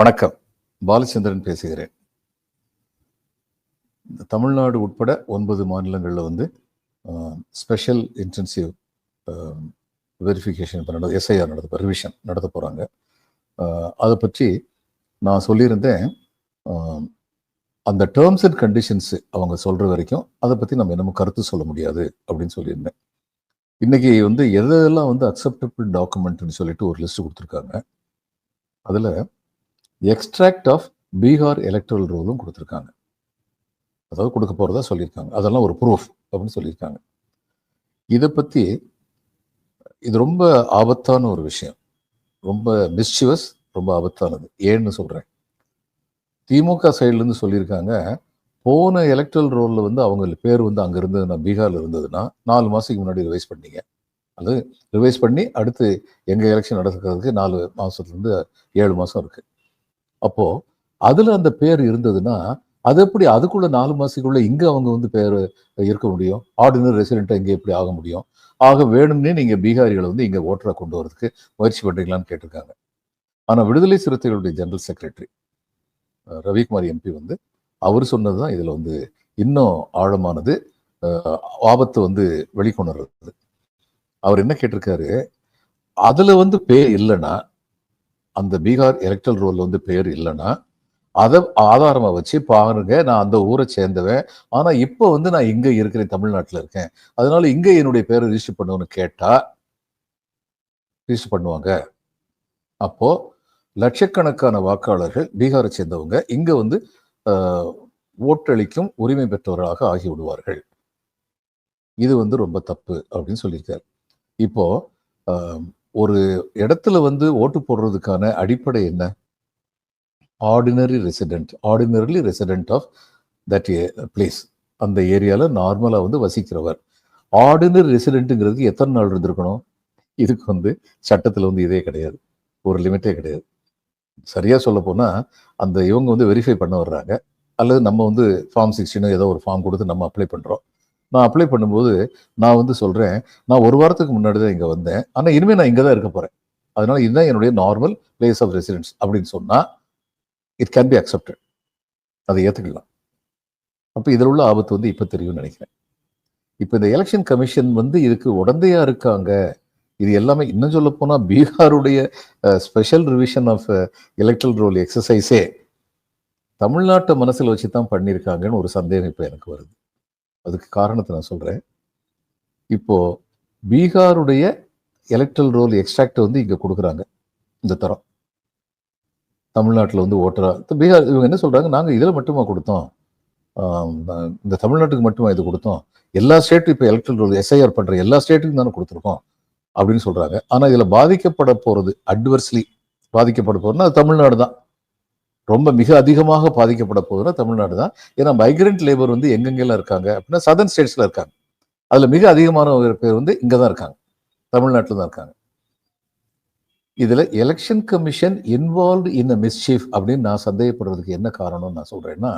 வணக்கம். பாலச்சந்திரன் பேசுகிறேன். தமிழ்நாடு உட்பட ஒன்பது மாநிலங்களில் வந்து ஸ்பெஷல் இன்டென்சிவ் வெரிஃபிகேஷன் இப்போ நடந்த எஸ்ஐஆர் நடத்த ரிவிஷன் நடத்த போகிறாங்க அதை பற்றி நான் சொல்லியிருந்தேன். அந்த டேர்ம்ஸ் அண்ட் கண்டிஷன்ஸ் அவங்க சொல்கிற வரைக்கும் அதை பற்றி நம்ம என்னமோ கருத்து சொல்ல முடியாது அப்படின்னு சொல்லியிருந்தேன். இன்னைக்கு வந்து எதெல்லாம் வந்து அக்செப்டபிள் டாக்குமெண்ட்னு சொல்லிட்டு ஒரு லிஸ்ட் கொடுத்துருக்காங்க. அதில் எக்ஸ்ட்ராக்ட் ஆஃப் பீகார் எலக்ட்ரல் ரோலும் கொடுத்துருக்காங்க. அதாவது கொடுக்க போகிறதா சொல்லியிருக்காங்க. அதெல்லாம் ஒரு ப்ரூஃப் அப்படின்னு சொல்லியிருக்காங்க. இதை பற்றி இது ரொம்ப ஆபத்தான ஒரு விஷயம். ரொம்ப மிஸ்டிவஸ் ரொம்ப ஆபத்தானது. ஏன்னு சொல்கிறேன் திமுக சைட்லேருந்து சொல்லியிருக்காங்க போன எலக்ட்ரல் ரோலில் வந்து அவங்க பேர் வந்து அங்கே இருந்ததுன்னா பீகாரில் இருந்ததுன்னா நாலு மாதத்துக்கு முன்னாடி ரிவைஸ் பண்ணீங்க. அது ரிவைஸ் பண்ணி அடுத்து எங்கள் எலெக்ஷன் நடக்கிறதுக்கு நாலு மாதத்துலேருந்து ஏழு மாதம் இருக்குது அப்போது அதில் அந்த பேர் இருந்ததுன்னா அது எப்படி அதுக்குள்ள நாலு மாசத்துக்குள்ள இங்கே அவங்க வந்து பேர் இருக்க முடியும்? ஆர்டினரி ரெசிடென்ட்டாக இங்கே எப்படி ஆக முடியும்? ஆக வேணும்னே நீங்கள் பீகாரிகளை வந்து இங்கே ஓட்டரை கொண்டு வரதுக்கு முயற்சி பண்ணுறீங்களான்னு கேட்டிருக்காங்க. ஆனால் விடுதலை சிறுத்தைகளுடைய ஜெனரல் செக்ரட்டரி ரவிக்குமார் எம்பி வந்து அவர் சொன்னது தான் இதில் வந்து இன்னும் ஆழமானது ஆபத்தை ஆபத்து வந்து வெளிக்கொணர்றது. அவர் என்ன கேட்டிருக்காரு? அதில் வந்து பேர் இல்லைன்னா அந்த பீகார் எலக்ட்ரல் ரோல் வந்து பேர் இல்லைன்னா அதை ஆதாரமாக வச்சு பாருங்க நான் அந்த ஊரை சேர்ந்தவன். ஆனால் இப்போ வந்து நான் இங்கே இருக்கிறேன் தமிழ்நாட்டில் இருக்கேன். அதனால இங்கே என்னுடைய பேரை ரிஜிஸ்டர் பண்ணுவோன்னு கேட்டால் ரிஜிஸ்டர் பண்ணுவாங்க. அப்போது லட்சக்கணக்கான வாக்காளர்கள் பீகாரை சேர்ந்தவங்க இங்கே வந்து ஓட்டளிக்கும் உரிமை பெற்றவர்களாக ஆகி விடுவார்கள் இது வந்து ரொம்ப தப்பு அப்படின்னு சொல்லியிருக்கார். இப்போது ஒரு இடத்துல வந்து ஓட்டு போடுறதுக்கான அடிப்படை என்ன? Ordinary resident ordinarily resident of that place அந்த ஏரியாவில் நார்மலாக வந்து வசிக்கிறவர். ஆர்டினரி ரெசிடென்ட்டுங்கிறதுக்கு எத்தனை நாள் இருந்திருக்கணும்? இதுக்கு வந்து சட்டத்தில் வந்து இதே கிடையாது. ஒரு லிமிட்டே கிடையாது. சரியாக சொல்ல போனால் அந்த இவங்க வந்து வெரிஃபை பண்ண வர்றாங்க. அல்லது நம்ம வந்து ஃபார்ம் சிக்ஸ்டினோ ஏதோ ஒரு ஃபார்ம் கொடுத்து நம்ம அப்ளை பண்ணுறோம் நான் அப்ளை பண்ணும்போது நான் வந்து சொல்கிறேன் நான் ஒரு வாரத்துக்கு முன்னாடி தான் இங்கே வந்தேன். ஆனால் இனிமேல் நான் இங்கே தான் இருக்க போகிறேன் அதனால இதுதான் என்னுடைய நார்மல் பிளேஸ் ஆஃப் ரெசிடென்ஸ் அப்படின்னு சொன்னால் இட் கேன் பி அக்செப்டட் அதை ஏற்றுக்கலாம் அப்போ இதில் உள்ள ஆபத்து வந்து இப்போ தெரியும்னு நினைக்கிறேன். இப்போ இந்த எலெக்ஷன் கமிஷன் வந்து இதுக்கு உடந்தையாக இருக்காங்க. இது எல்லாமே இன்னும் சொல்ல போனால் பீகாருடைய special revision of electoral roll எக்ஸசைஸே தமிழ்நாட்டை மனசில் வச்சு தான் பண்ணியிருக்காங்கன்னு ஒரு சந்தேகம் இப்போ எனக்கு வருது. அதுக்கு காரணத்தை நான் சொல்கிறேன் இப்போது பீகாருடைய எலக்ட்ரல் ரோல் எக்ஸ்ட்ராக்ட் வந்து இங்கே கொடுக்குறாங்க இந்த தரம். தமிழ்நாட்டில் வந்து ஓட்டரா பீகார் இவங்க என்ன சொல்கிறாங்க நாங்கள் இதில் மட்டுமா கொடுத்தோம். இந்த தமிழ்நாட்டுக்கு மட்டுமா இது கொடுத்தோம்? எல்லா ஸ்டேட்டும் இப்போ எலக்ட்ரல் ரோல் எஸ்ஐஆர் பண்ணுற எல்லா ஸ்டேட்டுக்கும் தானே கொடுத்துருக்கோம் அப்படின்னு சொல்கிறாங்க ஆனால் இதில் பாதிக்கப்பட போகிறது அட்வர்ஸ்லி பாதிக்கப்பட போகிறதுனா அது தமிழ்நாடு தான். ரொம்ப மிக அதிகமாக பாதிக்கப்பட போகுதுன்னா தமிழ்நாடு தான். ஏன்னா மைக்ரண்ட் லேபர் வந்து எங்கெங்கெல்லாம் இருக்காங்க அப்படின்னா சதர்ன் ஸ்டேட்ஸில் இருக்காங்க. அதில் மிக அதிகமான பேர் வந்து இங்கே தான் இருக்காங்க. தமிழ்நாட்டில் தான் இருக்காங்க. இதில் election commission involve in a mischief அப்படின்னு நான் சந்தேகப்படுறதுக்கு என்ன காரணம்னு நான் சொல்கிறேன்னா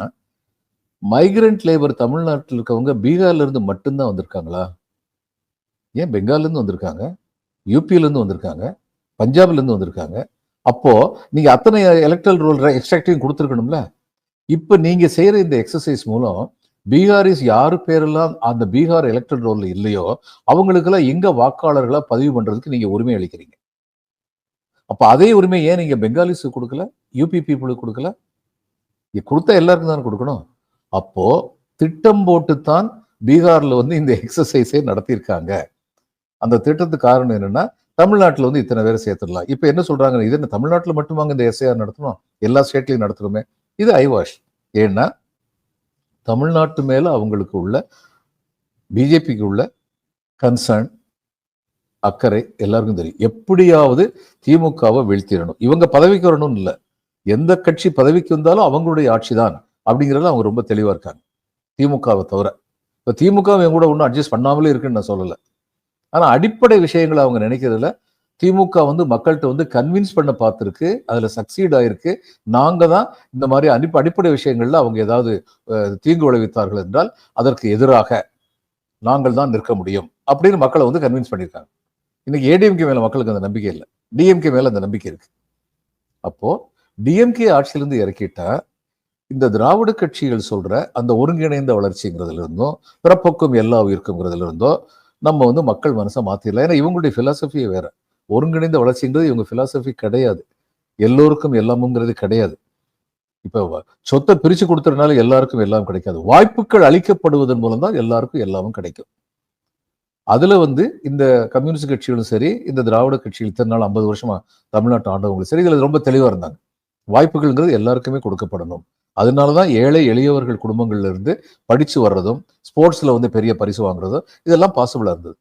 மைக்ரண்ட் லேபர் தமிழ்நாட்டில் இருக்கவங்க பீகார்லேருந்து மட்டும்தான் வந்திருக்காங்களா? ஏன் பெங்கால்லேருந்து வந்திருக்காங்க? யூபியிலேருந்து வந்திருக்காங்க? பஞ்சாப்லேருந்து வந்திருக்காங்க? அப்போது நீங்கள் அத்தனை எலக்ட்ரல் ரோல் எக்ஸ்ட்ராக்டையும் கொடுத்துருக்கணும்ல? இப்போ நீங்கள் செய்கிற இந்த எக்ஸசைஸ் மூலம் பீகாரிஸ் யாரு பேரெல்லாம் அந்த பீகார் எலக்ட்ரல் ரோலில் இல்லையோ அவங்களுக்கெல்லாம் எங்கே வாக்காளர்களாக பதிவு பண்ணுறதுக்கு நீங்கள் உரிமை அளிக்கிறீங்க. அப்போ அதே உரிமை ஏன் நீங்கள் பெங்காலிஸுக்கு கொடுக்கல? யூபி பீப்புளுக்கு கொடுக்கல? இது கொடுத்தா எல்லாருக்கும் தானே கொடுக்கணும். அப்போது திட்டம் போட்டுத்தான் பீகாரில் வந்து இந்த எக்ஸசைஸே நடத்தியிருக்காங்க. அந்த திட்டத்துக்கு காரணம் என்னென்னா தமிழ்நாட்டில் வந்து இத்தனை பேரை சேர்த்துடலாம். இப்போ என்ன சொல்றாங்க இது என்ன தமிழ்நாட்டில் மட்டுமாங்க இந்த எஸ்ஐஆர் நடத்தணும்? எல்லா ஸ்டேட்லையும் நடத்தணுமே. இது ஐவாஷ் ஏன்னா தமிழ்நாட்டு மேல அவங்களுக்கு உள்ள பிஜேபிக்கு உள்ள கன்சர்ன் அக்கறை எல்லாருக்கும் தெரியும். எப்படியாவது திமுகவை வீழ்த்திடணும். இவங்க பதவிக்கு வரணும்னு இல்லை. எந்த கட்சி பதவிக்கு வந்தாலும் அவங்களுடைய ஆட்சி தான் அப்படிங்கிறதுல அவங்க ரொம்ப தெளிவாக இருக்காங்க. திமுகவை தவிர. இப்போ திமுக இவங்க கூட ஒன்றும் அட்ஜஸ்ட் பண்ணாமலே இருக்குன்னு நான் சொல்லலை. ஆனா அடிப்படை விஷயங்களை அவங்க நினைக்கிறதுல திமுக வந்து மக்கள்கிட்ட வந்து கன்வின்ஸ் பண்ண பார்த்துருக்கு. அதுல சக்சீட் ஆயிருக்கு. நாங்க தான் இந்த மாதிரி அடிப்ப அடிப்படை விஷயங்கள்ல அவங்க ஏதாவது தீங்கு விளைவித்தார்கள் என்றால் அதற்கு எதிராக நாங்கள் தான் நிற்க முடியும் அப்படின்னு மக்களை வந்து கன்வின்ஸ் பண்ணியிருக்காங்க. இன்னைக்கு ஏடிஎம்கே மேல மக்களுக்கு அந்த நம்பிக்கை இல்லை. டிஎம்கே மேல அந்த நம்பிக்கை இருக்கு. அப்போ டிஎம்கே ஆட்சியிலிருந்து இறக்கிட்டா இந்த திராவிட கட்சிகள் சொல்ற அந்த ஒருங்கிணைந்த வளர்ச்சிங்கிறதுல இருந்தும் பிறப்பொக்கும் எல்லா உயிர்க்குங்கிறதுல இருந்தும் நம்ம வந்து மக்கள் மனசை மாற்றிடலாம் ஏன்னா இவங்களுடைய பிலாசபியே வேற. ஒருங்கிணைந்த வளர்ச்சிங்கிறது இவங்க பிலாசபி கிடையாது. எல்லோருக்கும் எல்லாமுங்கிறது கிடையாது. இப்ப சொத்தை பிரிச்சு கொடுத்ததுனால எல்லாருக்கும் எல்லாம் கிடைக்காது. வாய்ப்புகள் அளிக்கப்படுவதன் மூலம் தான் எல்லாருக்கும் எல்லாமும் கிடைக்கும். அதுல வந்து இந்த கம்யூனிஸ்ட் கட்சிகளும் சரி இந்த திராவிட கட்சிகள் இத்தனை நாள் ஐம்பது வருஷமா தமிழ்நாட்டு ஆண்டவங்களும் சரி இதுல ரொம்ப தெளிவாக இருந்தாங்க. வாய்ப்புகள்ங்கிறது எல்லாருக்குமே கொடுக்கப்படணும். அதனாலதான் ஏழை எளியவர்கள் குடும்பங்கள்ல இருந்து படிச்சு வர்றதும் ஸ்போர்ட்ஸில் வந்து பெரிய பரிசு வாங்குறதோ இதெல்லாம் பாசிபிளாக இருந்தது.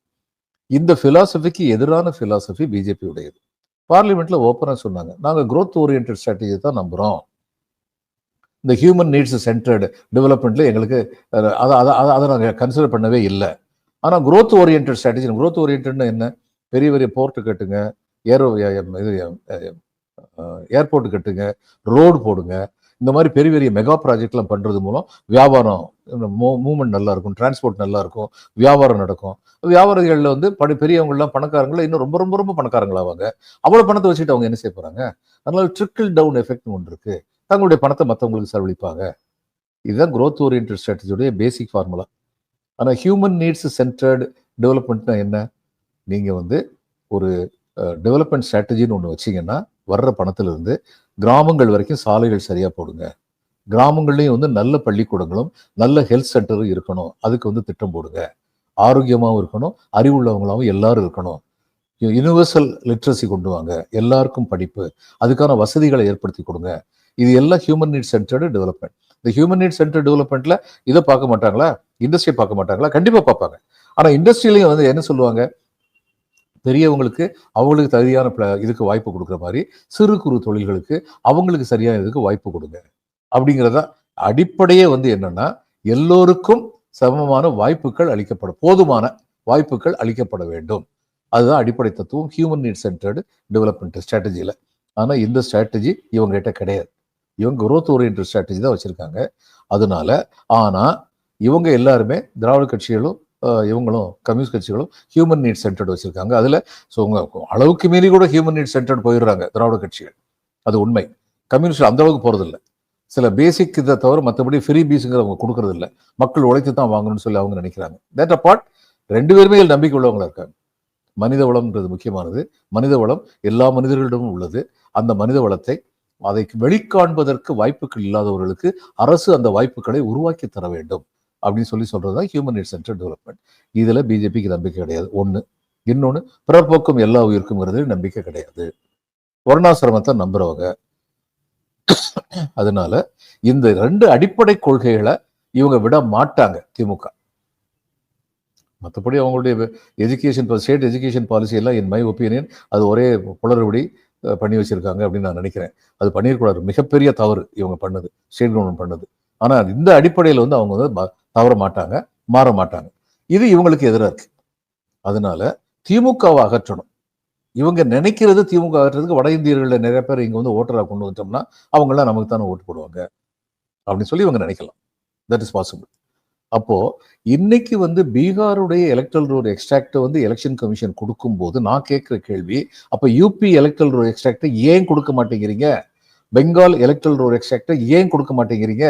இந்த ஃபிலாசபிக்கு எதிரான ஃபிலாசபி பிஜேபி உடையது. பார்லிமெண்ட்ல ஓப்பனாக சொன்னாங்க. நாங்கள் க்ரோத் ஓரியன்ட் ஸ்ட்ராட்டஜி தான் நம்புகிறோம் இந்த ஹியூமன் நீட்ஸ் சென்டர்டு டெவலப்மெண்ட்ல எங்களுக்கு அதை அதை அதை- அதை நாங்கள் கன்சிடர் பண்ணவே இல்லை. ஆனால் க்ரோத் ஓரியன்ட் ஸ்ட்ராட்டஜி க்ரோத் ஓரியன்ட்னு என்ன? பெரிய பெரிய போர்ட்டு கட்டுங்க ஏரோ இது ஏர்போர்ட் கட்டுங்க ரோடு போடுங்க இந்த மாதிரி பெரிய பெரிய மெகா ப்ராஜெக்ட்லாம் பண்ணுறது மூலம் வியாபாரம் மூவ்மெண்ட் நல்லா இருக்கும் டிரான்ஸ்போர்ட் நல்லா இருக்கும் வியாபாரம் நடக்கும். வியாபாரிகளில் வந்து படி பெரியவங்களாம் பணக்காரங்கள இன்னும் ரொம்ப ரொம்ப ரொம்ப பணக்காரங்களாவாங்க. அவ்வளோ பணத்தை வச்சுட்டு அவங்க என்ன செய்ய போகிறாங்க அதனால ட்ரிக்கிள் டவுன் எஃபெக்ட் ஒன்று இருக்குது தங்களுடைய பணத்தை மற்றவங்களுக்கு செலவழிப்பாங்க. இதுதான் க்ரோத் ஓரியன்ட் ஸ்ட்ராட்டஜியோடைய பேசிக் ஃபார்முலா ஆனால் ஹியூமன் நீட்ஸ் சென்டர்டு டெவலப்மெண்ட்னா என்ன? நீங்கள் வந்து ஒரு டெவலப்மெண்ட் ஸ்ட்ராட்டஜின்னு ஒன்று வச்சீங்கன்னா வர்ற பணத்திலிருந்து கிராமங்கள் வரைக்கும் சாலைகள் சரியாக போடுங்க. கிராமங்கள்லையும் வந்து நல்ல பள்ளிக்கூடங்களும் நல்ல ஹெல்த் சென்டரும் இருக்கணும். அதுக்கு வந்து திட்டம் போடுங்க. ஆரோக்கியமாகவும் இருக்கணும். அறிவுள்ளவங்களாகவும் எல்லாரும் இருக்கணும். யுனிவர்சல் லிட்ரஸி கொண்டு வாங்க. எல்லாருக்கும் படிப்பு. அதுக்கான வசதிகளை ஏற்படுத்தி கொடுங்க. இது எல்லாம் ஹியூமன் நீட் சென்டர்டு டெவலப்மெண்ட் இந்த ஹியூமன் நீட் சென்டர் டெவலப்மெண்ட்ல இதை பார்க்க மாட்டாங்களா? இண்டஸ்ட்ரியை பார்க்க மாட்டாங்களா? கண்டிப்பாக பார்ப்பாங்க. ஆனால் இண்டஸ்ட்ரியிலையும் வந்து என்ன சொல்லுவாங்க? பெரியவங்களுக்கு அவங்களுக்கு தகுதியான இதுக்கு வாய்ப்பு கொடுக்குற மாதிரி சிறு குறு தொழில்களுக்கு அவங்களுக்கு சரியான இதுக்கு வாய்ப்பு கொடுங்க. அப்படிங்கிறதா அடிப்படையே வந்து என்னன்னா எல்லோருக்கும் சமமான வாய்ப்புகள் அளிக்கப்பட போதுமான வாய்ப்புகள் அளிக்கப்பட வேண்டும். அதுதான் அடிப்படை தத்துவம். ஹியூமன் நீட் சென்டர்டு டெவலப்மெண்ட் ஸ்ட்ராட்டஜியில் ஆனால் இந்த ஸ்ட்ராட்டஜி இவங்ககிட்ட கிடையாது. இவங்க குரோத் ஓரியன்ட் ஸ்ட்ராட்டஜி தான் வச்சுருக்காங்க. அதனால ஆனால் இவங்க எல்லாருமே திராவிட கட்சிகளும் இவங்களும் கம்யூனிஸ்ட் கட்சிகளும் ஹியூமன் நீட் சென்டர்ட் வச்சிருக்காங்க. அதுல ஸோ உங்க அளவுக்கு மீறி கூட ஹியூமன் நீட் சென்டர்ட் போயிடுறாங்க திராவிட கட்சிகள். அது உண்மை. கம்யூனிஸ்ட் அந்த அளவுக்கு போகிறதில்ல சில பேசிக் இதை தவிர மற்றபடி ஃப்ரீ பீஸுங்கிற அவங்க கொடுக்கறது மக்கள் உழைத்து தான் வாங்கணும்னு சொல்லி அவங்க நினைக்கிறாங்க. தேட் அப்பார்ட் ரெண்டு பேருமே இதில் நம்பிக்கை உள்ளவங்களா இருக்காங்க. மனித வளம்ன்றது முக்கியமானது. மனித வளம் எல்லா மனிதர்களிடமும் உள்ளது. அந்த மனித வளத்தை அதை வெளிக்காண்பதற்கு வாய்ப்புகள் இல்லாதவர்களுக்கு அரசு அந்த வாய்ப்புகளை உருவாக்கி தர வேண்டும். அப்படின்னு சொல்லி சொல்றது தான் ஹியூமன் நீட் சென்டர் டெவலப்மெண்ட் இதுல பிஜேபிக்கு நம்பிக்கை கிடையாது. ஒண்ணு. இன்னொன்னு பிறப்போக்கும் எல்லா உயிருக்குங்கிறது நம்பிக்கை கிடையாது. வருணாசிரமத்தை நம்புறவங்க. அதனால இந்த ரெண்டு அடிப்படை கொள்கைகளை இவங்க விட மாட்டாங்க திமுக. மற்றபடி அவங்களுடைய எஜுகேஷன் ஸ்டேட் எஜுகேஷன் பாலிசி எல்லாம் என் மை ஒப்பீனியன் அது ஒரே புலர்படி பண்ணி வச்சிருக்காங்க அப்படின்னு நான் நினைக்கிறேன். அது பண்ணியிருக்கூடாது மிகப்பெரிய தவறு இவங்க பண்ணது. ஸ்டேட் கவர்மெண்ட் பண்ணது. ஆனால் இந்த அடிப்படையில் வந்து அவங்க வந்து ம- தவற மாட்டாங்க மாற மாட்டாங்க இது இவங்களுக்கு எதிராக இருக்கு. அதனால திமுகவை அகற்றணும். இவங்க நினைக்கிறது திமுக அகற்றுறதுக்கு வட இந்தியர்களில் நிறைய பேர் இங்கே வந்து ஓட்டராக கொண்டு வந்துட்டோம்னா அவங்களாம் நமக்கு தானே ஓட்டு போடுவாங்க. அப்படின்னு சொல்லி இவங்க நினைக்கலாம். தட் இஸ் பாசிபிள் அப்போ இன்னைக்கு வந்து பீகாருடைய எலக்ட்ரல் ரோடு எக்ஸ்ட்ராக்ட் வந்து எலெக்ஷன் கமிஷன் கொடுக்கும்போது நான் கேட்குற கேள்வி அப்போ யூபி எலக்ட்ரல் ரோடு எக்ஸ்ட்ராக்டை ஏன் கொடுக்க மாட்டேங்கிறீங்க? பெங்கால் எலக்ட்ரல் ரோல் எக்ஸ்ட்ராக்ட் ஏன் கொடுக்க மாட்டேங்கிறீங்க?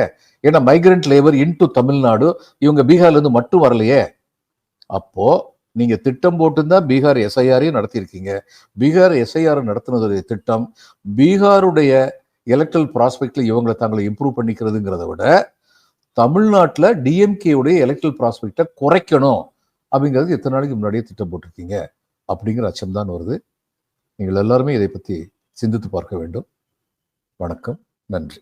ஏன்னா மைக்ரண்ட் லேபர் இன்டு தமிழ்நாடு இவங்க பீகார்லேருந்து மட்டும் வரலையே. அப்போ நீங்க திட்டம் போட்டுருந்தா பீகார் எஸ்ஐஆரையும் நடத்தியிருக்கீங்க. பீகார் எஸ்ஐஆர் நடத்தினதுடைய திட்டம் பீகாருடைய எலக்ட்ரல் ப்ராஸ்பெக்ட்ல இவங்களை தாங்களை இம்ப்ரூவ் பண்ணிக்கிறதுங்கிறத விட தமிழ்நாட்டில் டிஎம்கேவுடைய எலக்ட்ரல் ப்ராஸ்பெக்டை குறைக்கணும் அப்படிங்கிறது எத்தனை நாளைக்கு முன்னாடியே திட்டம் போட்டிருக்கீங்க? அப்படிங்கிற அச்சம்தான் வருது. நீங்கள் எல்லாருமே இதை பற்றி சிந்தித்து பார்க்க வேண்டும். வணக்கம். நன்றி.